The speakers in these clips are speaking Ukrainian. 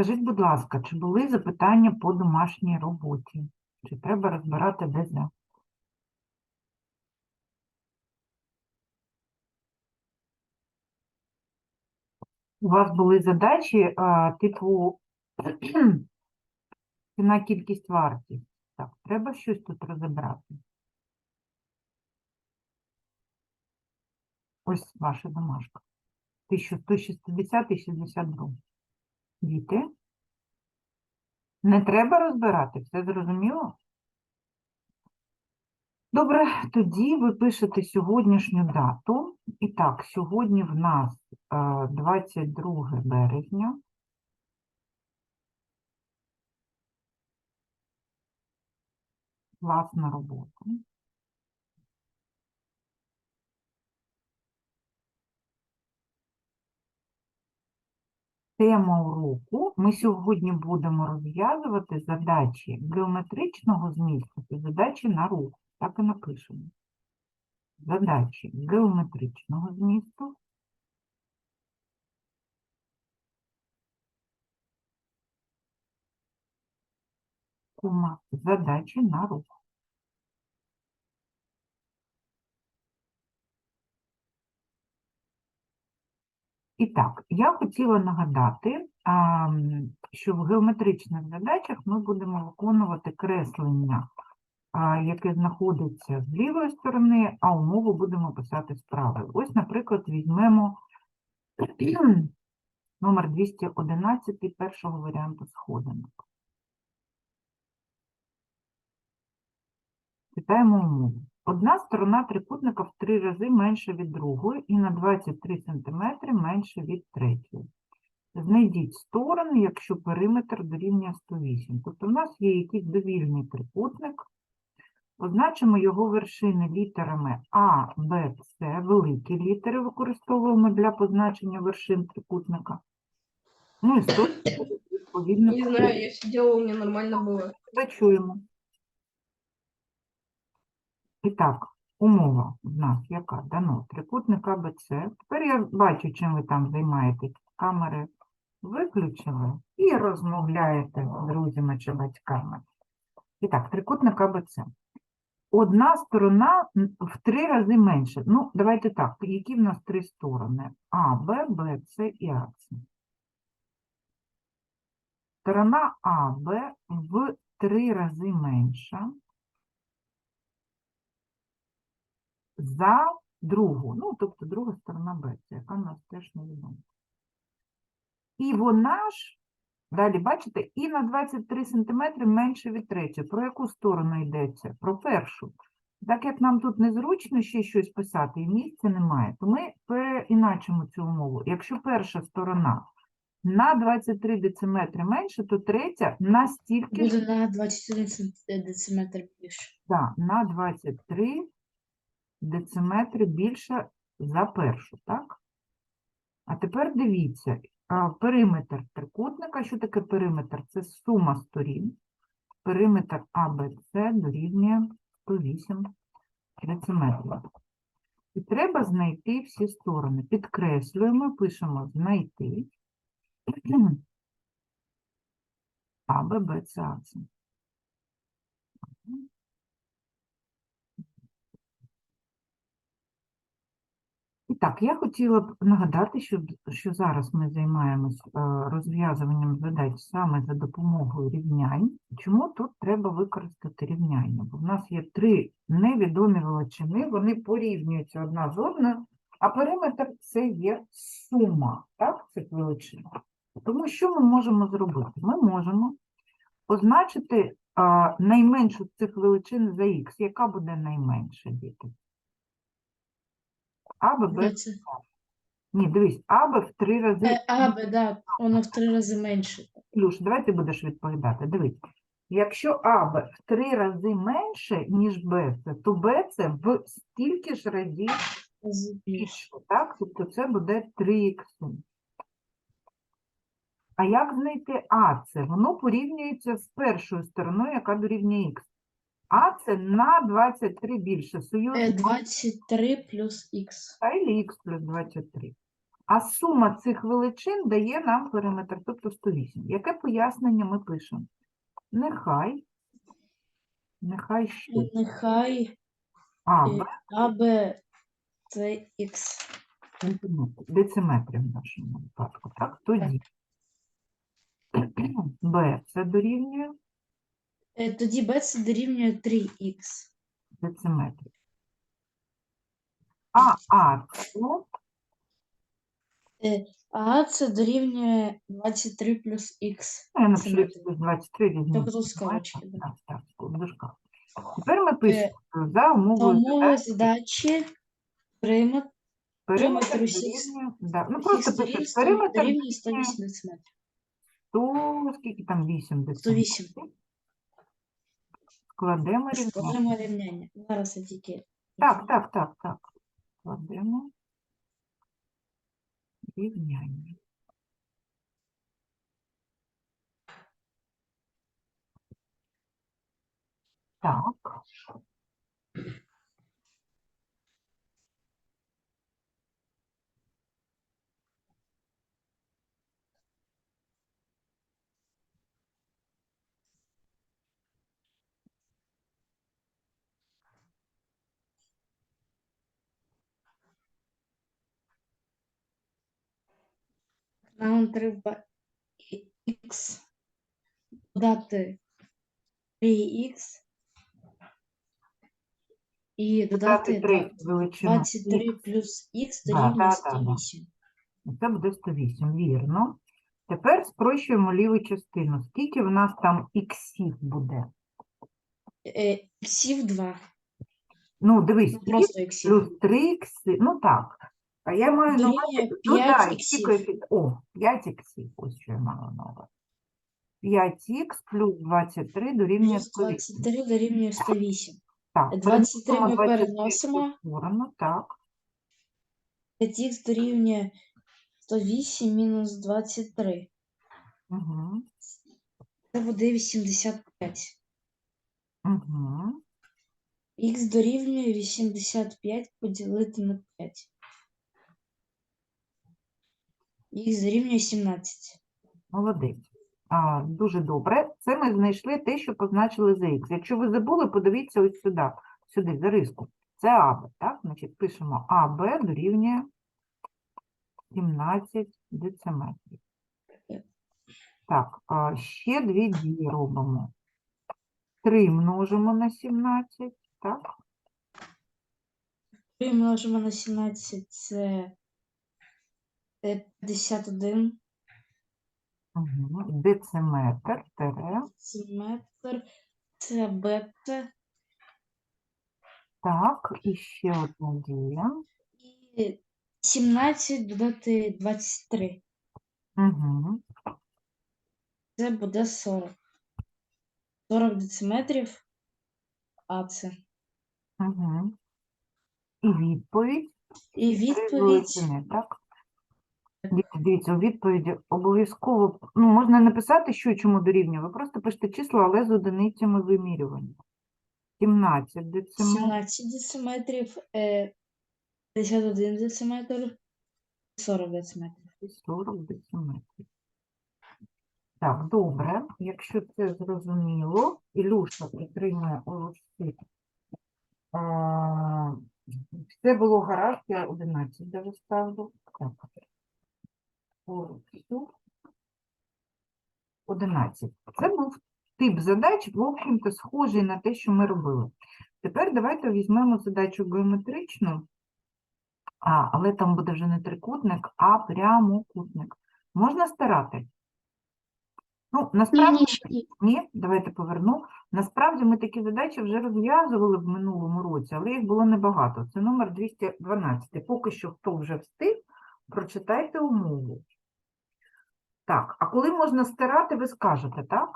Скажіть, будь ласка, чи були запитання по домашній роботі? Чи треба розбирати ДЗ? У вас були задачі, а, типу, ціна, кількість, вартість. Так, треба щось тут розібрати. Ось ваша домашка. 1160 і 62. Діти? Не треба розбирати, все зрозуміло? Добре, тоді ви пишете сьогоднішню дату. І так, сьогодні в нас е, 22 березня. Власна робота. Тема уроку. Ми сьогодні будемо розв'язувати задачі геометричного змісту і задачі на рух. Так і напишемо. Задачі геометричного змісту задачі на рух. І так, я хотіла нагадати, що в геометричних задачах ми будемо виконувати креслення, яке знаходиться з лівої сторони, а умову будемо писати з правої. Ось, наприклад, візьмемо номер 211 першого варіанту сходинок. Читаємо умову. Одна сторона трикутника в три рази менша від другої і на 23 см менше від третьої. Знайдіть сторони, якщо периметр дорівнює 108. Тобто в нас є якийсь довільний трикутник. Позначимо його вершини літерами А, Б, С. Великі літери використовуємо для позначення вершин трикутника. Ну і сторони, відповідно, Не знаю, я сидела, у меня нормально было. Працюємо. І так, умова в нас яка? Дано трикутник АБЦ. Тепер я бачу, чим ви там займаєтесь. Камери виключили і розмовляєте з друзями чи батьками. І так, трикутник АБЦ. Одна сторона в три рази менше. Ну, давайте так, які в нас три сторони? А, Б, Б, С і АЦ. Сторона А, Б в три рази менша за другу. Ну, тобто друга сторона Б, яка в нас теж невідома. І вона ж, далі бачите, і на 23 см менше від третьої. Про яку сторону йдеться? Про першу. Так як нам тут незручно ще щось писати і місця немає, то ми переіначимо цю умову. Якщо перша сторона на 23 дециметри менше, то третя на стільки Буде на 21 дециметр більше. Да, на 23 дециметри більше за першу, так? А тепер дивіться, периметр трикутника. Що таке периметр? Це сума сторін. Периметр АБЦ дорівнює 108 дециметрів. І треба знайти всі сторони. Підкреслюємо, пишемо знайти. АБЦ. І так, я хотіла б нагадати, що, що зараз ми займаємось е, розв'язуванням задач саме за допомогою рівнянь. Чому тут треба використати рівняння? Бо в нас є три невідомі величини, вони порівнюються одна з одною, а периметр це є сума так, цих величин. Тому що ми можемо зробити? Ми можемо позначити найменшу цих величин за х. Яка буде найменша, діти? А, Б, Б, це? ні, дивись, АБ в три рази. Е, А, Б, да, воно в три рази менше. Люш, давай ти будеш відповідати. Дивись. Якщо АБ в три рази менше, ніж БЦ, то БЦ в стільки ж разів більше. так? Тобто це буде 3х. А як знайти АЦ? Воно порівнюється з першою стороною, яка дорівнює х. АЦ на 23 більше. Союз Е, 23 плюс х. х плюс 23. А сума цих величин дає нам периметр, тобто 108. Яке пояснення ми пишемо? Нехай, нехай що? Нехай А, е, Б АБ це Х. дециметрів в нашому випадку, так? Тоді Б це дорівнює Е, Тоді Б це дорівнює 3Х. дециметрів. А, А, це А це дорівнює 23 плюс Х. Ну, Я напишу Дециметрів. плюс 23 візьму. Тобто скобочки, да. Так, так, в дужках. Тепер ми пишемо за умовою Тому задачі задачі периметр периметр периметр усіх дорівнює, да, ну просто периметр дорівнює 108 дециметрів. 100, скільки там 8 дециметрів. 108. Складемо рівняння. Складемо рівняння. Зараз я тільки. Так, так, так, так. Кладемо рівняння. Так. Нам треба Х додати 3Х і Додати додати 3 величину. 23 плюс Х дорівнює да, да, да. 108. Це буде 108, вірно. Тепер спрощуємо ліву частину. Скільки в нас там іксів буде? Е, Іксів 2. Ну, дивись, Ну, ікс Просто іксів. плюс 3 ікси. Ну так. А я маю на увазі, 5 всі іксів. коефі- О, 5 іксів. Ось що я маю на увазі. 5х плюс 23 дорівнює Плюс 108. 23 дорівнює 108. Так, 23 ми переносимо 23 переносимо. сторону, так. 5х дорівнює 108 мінус 23. Угу. Це буде 85. Угу. Х дорівнює 85 поділити на 5. Х дорівнює 17. Молодець. А, дуже добре. Це ми знайшли те, що позначили за х. Якщо ви забули, подивіться ось сюди, сюди, за риску. Це АБ, так? Значить, пишемо АБ дорівнює 17 дециметрів. Так, а ще дві дії робимо. 3 множимо на 17, так? 3 множимо на 17 це 51 Угу. Дециметр, тере. дециметр. Це бета. Так, і ще одна дія. І 17 додати 23. Угу. Це буде 40. 40 дециметрів. А це. Угу. І відповідь. І відповідь так? Дивіться, у відповіді обов'язково, ну, можна написати, що чому дорівнює. Ви просто пишете числа, але з одиницями вимірювання. 17 дециметрів. 17 дециметрів, е, 51 дециметр, 40 дециметрів. 40 дециметрів. Так, добре. Якщо це зрозуміло, Ілюша отримує ось ці. А, Все було гаразд, я 11 даже ставлю. Так. Ось 11. Це був тип задач, в общем-то, схожий на те, що ми робили. Тепер давайте візьмемо задачу геометричну, а, але там буде вже не трикутник, а прямокутник. Можна старати? Ну, насправді, ні, давайте поверну. Насправді ми такі задачі вже розв'язували в минулому році, але їх було небагато. Це номер 212. Поки що, хто вже встиг, прочитайте умову. Так, а коли можна стирати, ви скажете, так?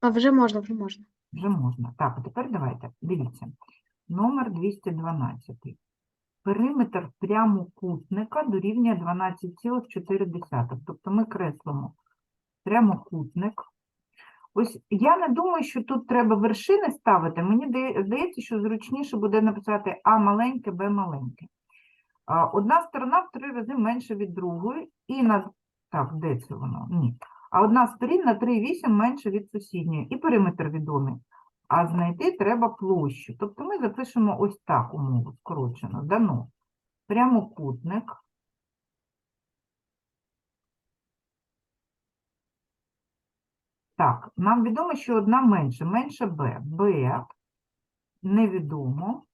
А вже можна, вже можна. Вже можна. Так, а тепер давайте. Дивіться. Номер 212. Периметр прямокутника дорівнює 12,4. Тобто ми креслимо прямокутник. Ось я не думаю, що тут треба вершини ставити. Мені здається, що зручніше буде написати А маленьке, Б маленьке. Одна сторона в три рази менша від другої, і на так, де це воно? Ні. А одна з сторін на 3,8 менше від сусідньої, і периметр відомий. А знайти треба площу. Тобто ми запишемо ось так умову скорочено. Дано. Прямокутник. Так, нам відомо, що одна менше, менше b. b невідомо.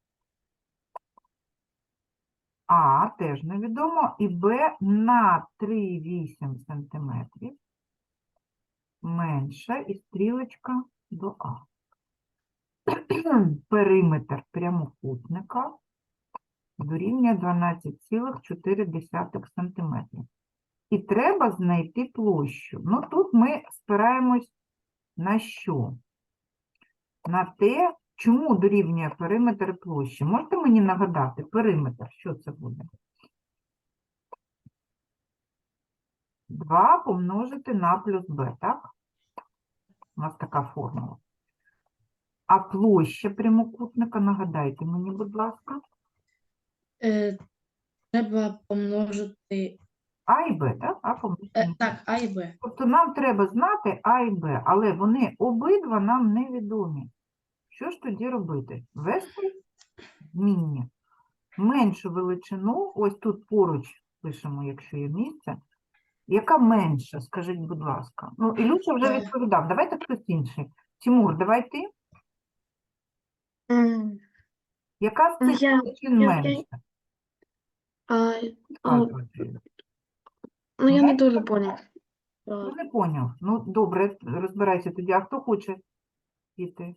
А теж невідомо. І b на 3,8 см менше і стрілочка до А. Периметр прямокутника дорівнює 12,4 см. І треба знайти площу. Ну, тут ми спираємось на що? На те, чому дорівнює периметр площі. Можете мені нагадати, периметр, що це буде? 2 помножити на плюс b, так? У нас така формула. А площа прямокутника, нагадайте мені, будь ласка, Е, треба помножити. А і Б, так? А помножити Е, так, А і Б. Тобто нам треба знати А і Б, але вони обидва нам невідомі. Що ж тоді робити? Вести змінні. Меншу величину, ось тут поруч пишемо, якщо є місце. Яка менша, скажіть, будь ласка. Ну, Ілюша вже Е. відповідав. Давайте хтось інший. Тимур, давай ти. М, Яка з цих я- величин я- менша? а, а, ну, я не дуже поняв. Ну, не поняв. Ну, добре, розбирайся тоді. А хто хоче піти?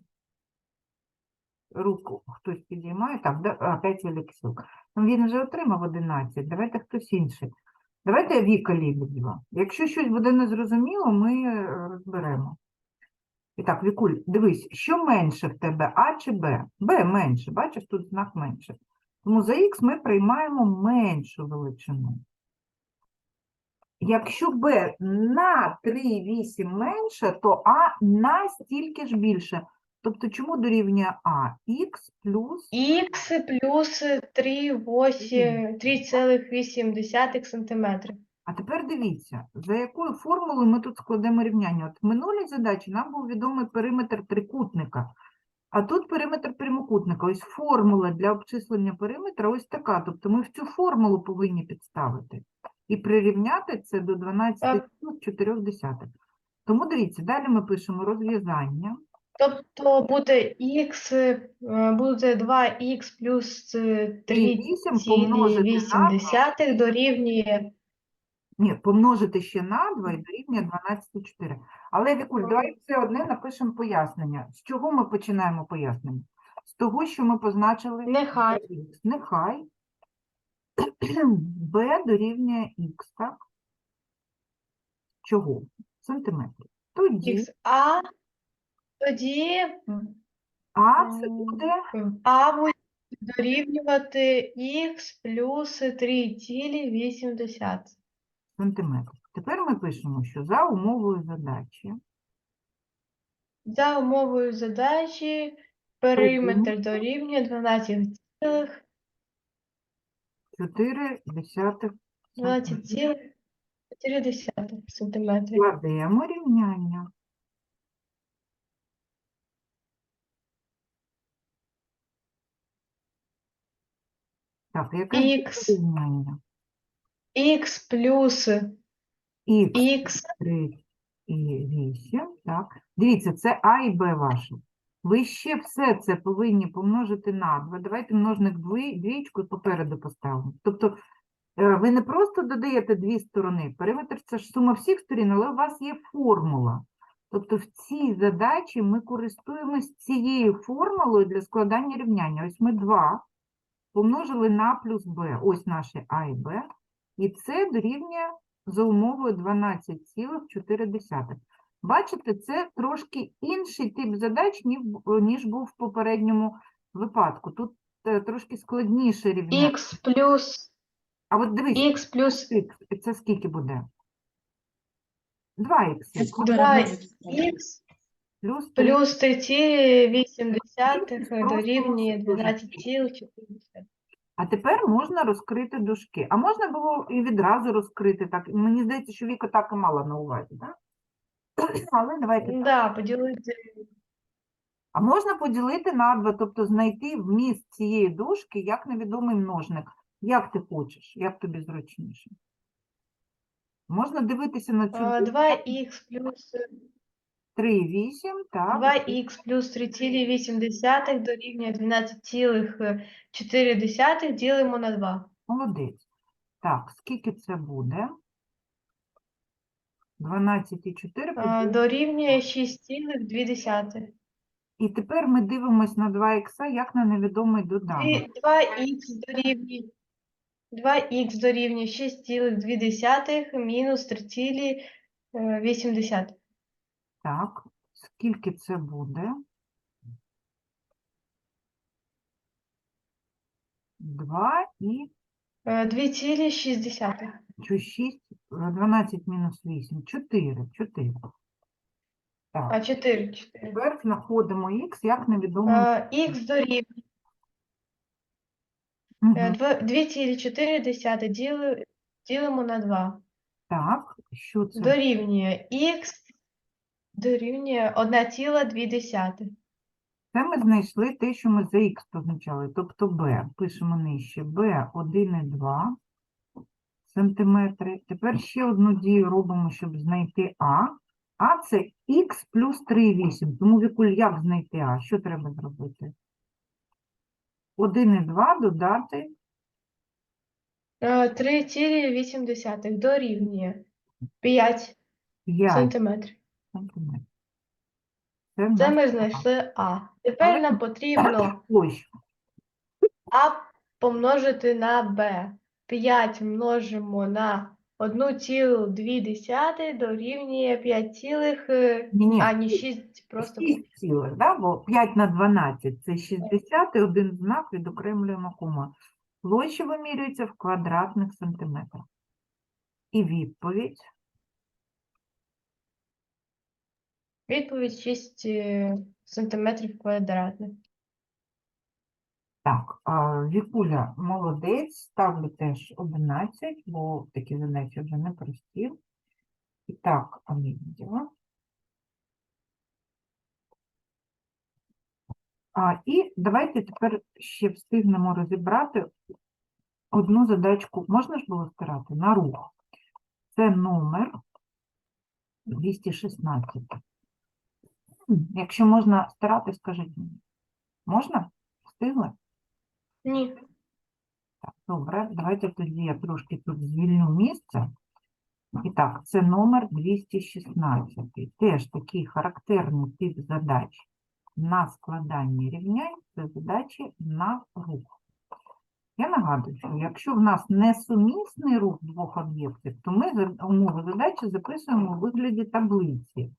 Руку хтось підіймає. Так, опять Олексюк. Ну, він вже отримав 11. Давайте хтось інший. Давайте Віка Лебедєва. Якщо щось буде незрозуміло, ми е, розберемо. І так, Вікуль, дивись, що менше в тебе, А чи Б? Б менше, бачиш, тут знак менше. Тому за Х ми приймаємо меншу величину. Якщо b на 3,8 менше, то а на стільки ж більше. Тобто чому дорівнює а? х плюс Х плюс 3,8 3,8 сантиметрів. А тепер дивіться, за якою формулою ми тут складемо рівняння. От в минулій задачі нам був відомий периметр трикутника, а тут периметр прямокутника. Ось формула для обчислення периметра ось така. Тобто ми в цю формулу повинні підставити і прирівняти це до 12,4. Тому дивіться, далі ми пишемо розв'язання. Тобто буде х, е, буде 2х плюс е, 3,8 помножити на 3,8 дорівнює Ні, помножити ще на 2 і дорівнює 12,4. Але, Вікуль, давай все одне напишемо пояснення. З чого ми починаємо пояснення? З того, що ми позначили нехай. Нехай b дорівнює х, так? Чого? Сантиметрів. Тоді Х. А тоді а це буде А буде дорівнювати х плюс 3,8. сантиметрів. Тепер ми пишемо, що за умовою задачі За умовою задачі периметр дорівнює 12 цілих 4 десятих 12,4 сантиметрів. Кладемо рівняння. Так, яке Х. рівняння? Х плюс Х х 3 і 8, так. Дивіться, це А і Б ваше. Ви ще все це повинні помножити на 2. Давайте множник дві- двічку попереду поставимо. Тобто е, ви не просто додаєте дві сторони. Периметр це ж сума всіх сторін, але у вас є формула. Тобто в цій задачі ми користуємось цією формулою для складання рівняння. Ось ми 2 помножили на плюс b. Ось наші А і Б. І це дорівнює за умовою 12,4. Бачите, це трошки інший тип задач, ніж, був в попередньому випадку. Тут е, трошки складніше рівняння. х плюс А от дивись, х плюс х, це скільки буде? 2х два х плюс 3. плюс 3,8 Просто дорівнює дуже 12,4. А тепер можна розкрити дужки. А можна було і відразу розкрити так. Мені здається, що Віка так і мала на увазі, так? Але давайте так. Да, поділити. А можна поділити на два, тобто знайти вміст цієї дужки як невідомий множник. Як ти хочеш, як тобі зручніше. Можна дивитися на цю Е, 2х плюс 3,8, так. 2х плюс 3,8 дорівнює 12,4 ділимо на 2. Молодець. Так, скільки це буде? 12,4 Е, поділити. Дорівнює 6,2. І тепер ми дивимось на 2х як на невідомий доданок. 2х дорівнює 2х дорівнює 6,2 мінус 3,8. Так, скільки це буде? 2 і Е, 2,6. що 6, 12 мінус 8, 4, 4. Так, А 4. 4. тепер знаходимо х як невідомий. Х дорівнює Мгм. е, дво- 2,4 діли- ділимо на 2. Так, що це? Дорівнює х дорівнює 1,2. Це ми знайшли те, що ми за х позначали, тобто b. Пишемо нижче. b 1,2 сантиметри. Тепер ще одну дію робимо, щоб знайти а. А це х плюс 3,8. Тому Вікуль, як знайти а? Що треба зробити? 1,2 додати 3,8 дорівнює 5 5 сантиметрів. Сантиметрів. Це, Це ми знайшли А. Тепер нам потрібно площа. А помножити на Б. 5 множимо на 1,2 дорівнює 5 цілих, е, Ні-ні. а не 6, просто 6 цілих, да? бо 5 на 12 – це 60, і один знак відокремлюємо кома. Площа вимірюється в квадратних сантиметрах. І відповідь. Відповідь 6 е, сантиметрів квадратних. Так, Вікуля молодець, ставлю теж 11, бо такі задачі вже не прості. І так, Амідіва. А, і давайте тепер ще встигнемо розібрати одну задачку. Можна ж було стирати? На рух. Це номер 216. Якщо можна стирати, скажіть мені. Можна? Встигли? Ні. Так, добре, давайте тоді я трошки тут звільню місце. І так, це номер 216. Теж такий характерний тип задач на складання рівнянь це задачі на рух. Я нагадую, що якщо в нас несумісний рух двох об'єктів, то ми умови задачі записуємо у вигляді таблиці,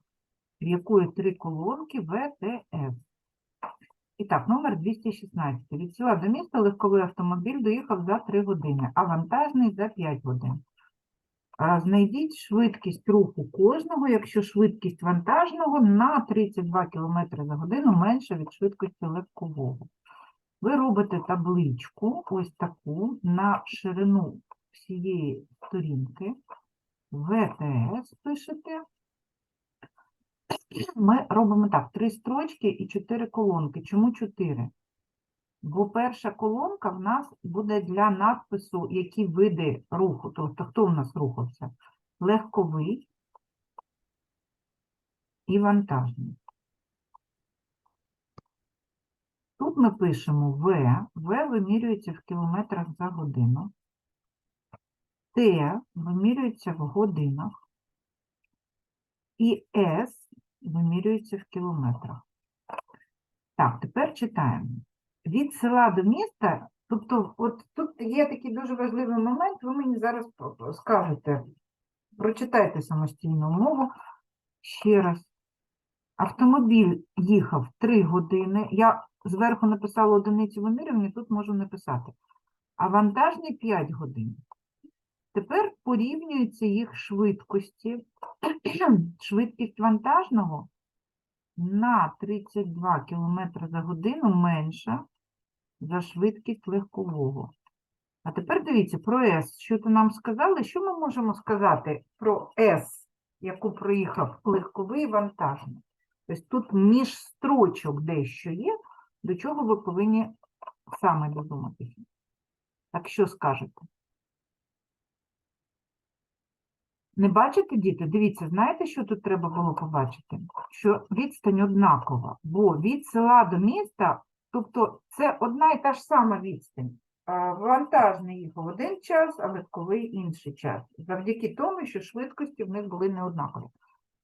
в якої три колонки В, Т, С. І так, номер 216. Від села до міста легковий автомобіль доїхав за 3 години, а вантажний за 5 годин. Знайдіть швидкість руху кожного, якщо швидкість вантажного на 32 км за годину менша від швидкості легкового. Ви робите табличку, ось таку, на ширину всієї сторінки, ВТС пишете. Ми робимо так: три строчки і чотири колонки. Чому чотири? Бо перша колонка в нас буде для надпису, які види руху. Тобто, хто в нас рухався? Легковий і вантажний. Тут ми пишемо В. В вимірюється в кілометрах за годину. Т вимірюється в годинах. І С вимірюється в кілометрах. Так, тепер читаємо. Від села до міста, тобто, от тут є такий дуже важливий момент, ви мені зараз скажете, прочитайте самостійну умову ще раз. Автомобіль їхав 3 години. Я зверху написала одиницю вимірювання, тут можу написати. А вантажний 5 годин. Тепер порівнюються їх швидкості. Швидкість вантажного на 32 км за годину менша за швидкість легкового. А тепер дивіться про S. Що ти нам сказали? Що ми можемо сказати про S, яку проїхав легковий вантажний? Тобто тут між строчок дещо є, до чого ви повинні саме додуматися. Так що скажете? Не бачите, діти? Дивіться, знаєте, що тут треба було побачити? Що відстань однакова, бо від села до міста, тобто це одна і та ж сама відстань. Вантажний їхав один час, а легковий інший час. Завдяки тому, що швидкості в них були не однакові.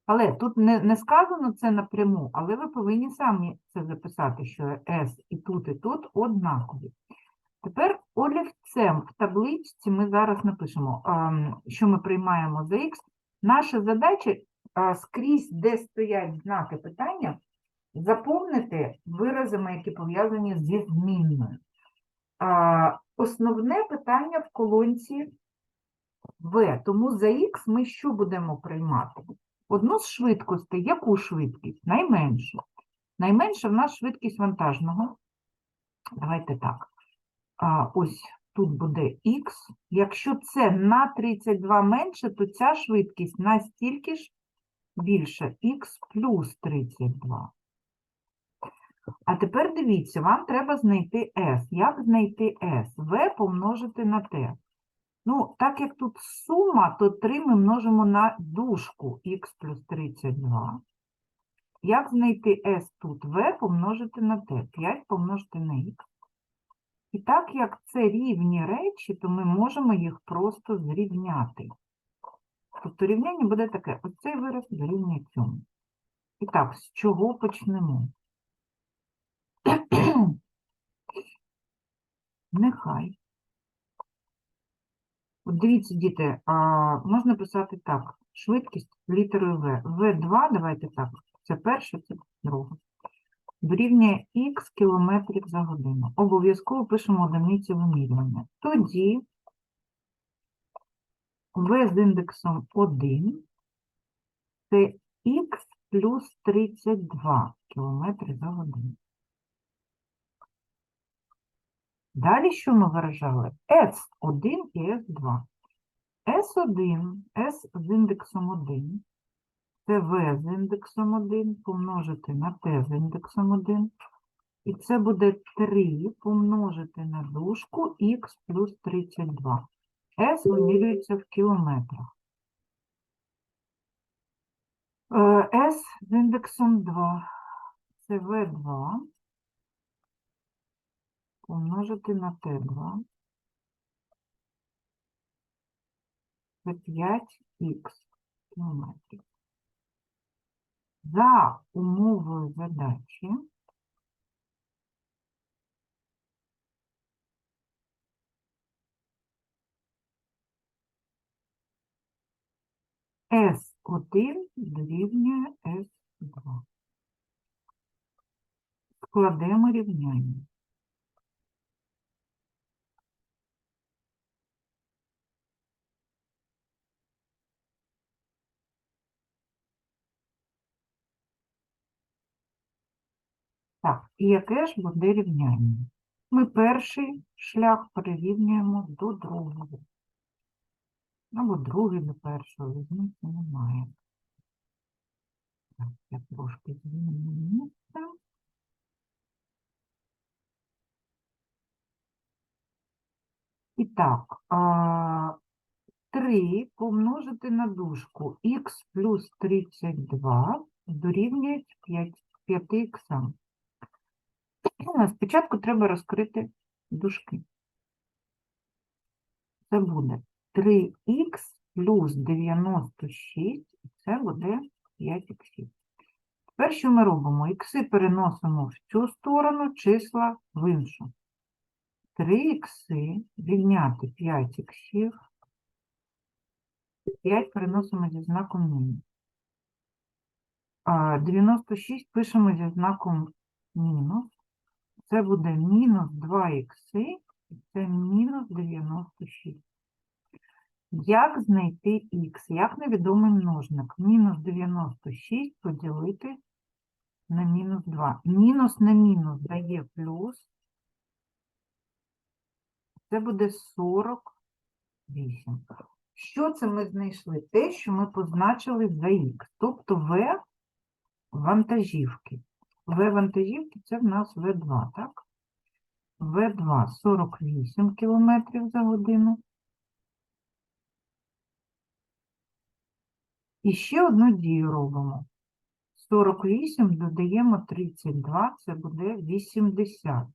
Але тут не, не сказано це напряму, але ви повинні самі це записати, що S і тут, і тут однакові. Тепер олівцем в табличці ми зараз напишемо, що ми приймаємо за х. Наша задача скрізь, де стоять знаки питання, заповнити виразами, які пов'язані зі змінною. Основне питання в колонці В, тому за х ми що будемо приймати? Одну з швидкостей, яку швидкість? Найменшу. Найменша в нас швидкість вантажного. Давайте так. А, ось тут буде х. Якщо це на 32 менше, то ця швидкість настільки ж більша х плюс 32. А тепер дивіться, вам треба знайти s. Як знайти s? v помножити на t. Ну, так як тут сума, то 3 ми множимо на дужку х плюс 32. Як знайти s тут? v помножити на t. 5 помножити на х. І так як це рівні речі, то ми можемо їх просто зрівняти. Тобто рівняння буде таке: оцей вираз дорівнює цьому. І так, з чого почнемо? Нехай. От дивіться, діти, а, можна писати так. Швидкість літерою В. В2, давайте так. Це перше, це друге. Дорівнює х кілометрів за годину. Обов'язково пишемо одиниці вимірювання. Тоді В з індексом 1 це х плюс 32 кілометри за годину. Далі що ми виражали? S1 і S2. S1, S з індексом 1, V з індексом 1 помножити на T з індексом 1. І це буде 3 помножити на дужку х плюс 32. S вимірюється в кілометрах. Е, S з індексом 2. Це V2 помножити на Т2. Це 5х кілометрів. За умовою задачі S1 дорівнює S2. Складемо рівняння. Так, і яке ж буде рівняння? Ми перший шлях перерівнюємо до другого. Або другий до першого, різниці немає. Так, я трошки зміню місце. І так, а, 3 помножити на дужку х плюс 32 дорівнюють 5, 5х. Спочатку треба розкрити дужки. Це буде 3х плюс 96, і це буде 5 х. Тепер що ми робимо? Ікси переносимо в цю сторону, числа в іншу. 3 ікси відняти 5 іксів. 5 переносимо зі знаком мінус. 96 пишемо зі знаком мінус. Це буде мінус 2 ікси, і це мінус 96. Як знайти х? Як невідомий множник? Мінус 96 поділити на мінус 2. Мінус на мінус дає плюс. Це буде 48. Що це ми знайшли? Те, що ми позначили за х, тобто В вантажівки. В вантажівки це в нас В2, так? В2 48 км за годину. І ще одну дію робимо. 48 додаємо 32, це буде 80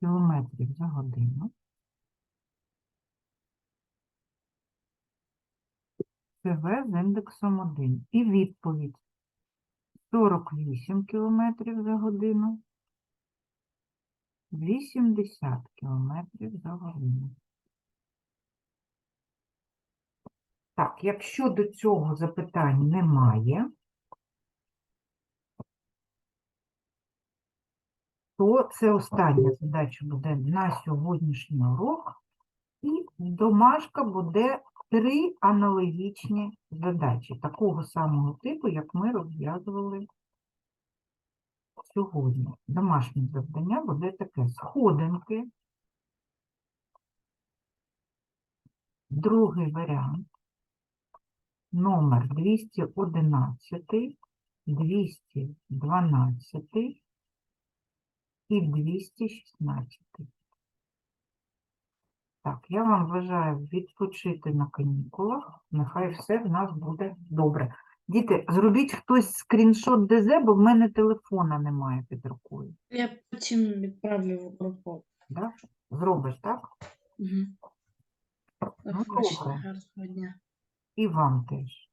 кілометрів за годину. Це В з індексом 1. І відповідь 48 кілометрів за годину. 80 кілометрів за годину. Так, якщо до цього запитань немає, то це остання задача буде на сьогоднішній урок. І домашка буде три аналогічні задачі такого самого типу, як ми розв'язували сьогодні. Домашнє завдання буде таке сходинки. Другий варіант. Номер 211, 212 і 216. Так, я вам бажаю відпочити на канікулах. Нехай все в нас буде добре. Діти, зробіть хтось скріншот ДЗ, бо в мене телефона немає під рукою. Я потім відправлю в групу. Да? Зробиш, так? Угу. Ну, добре. Гарного дня. І вам теж.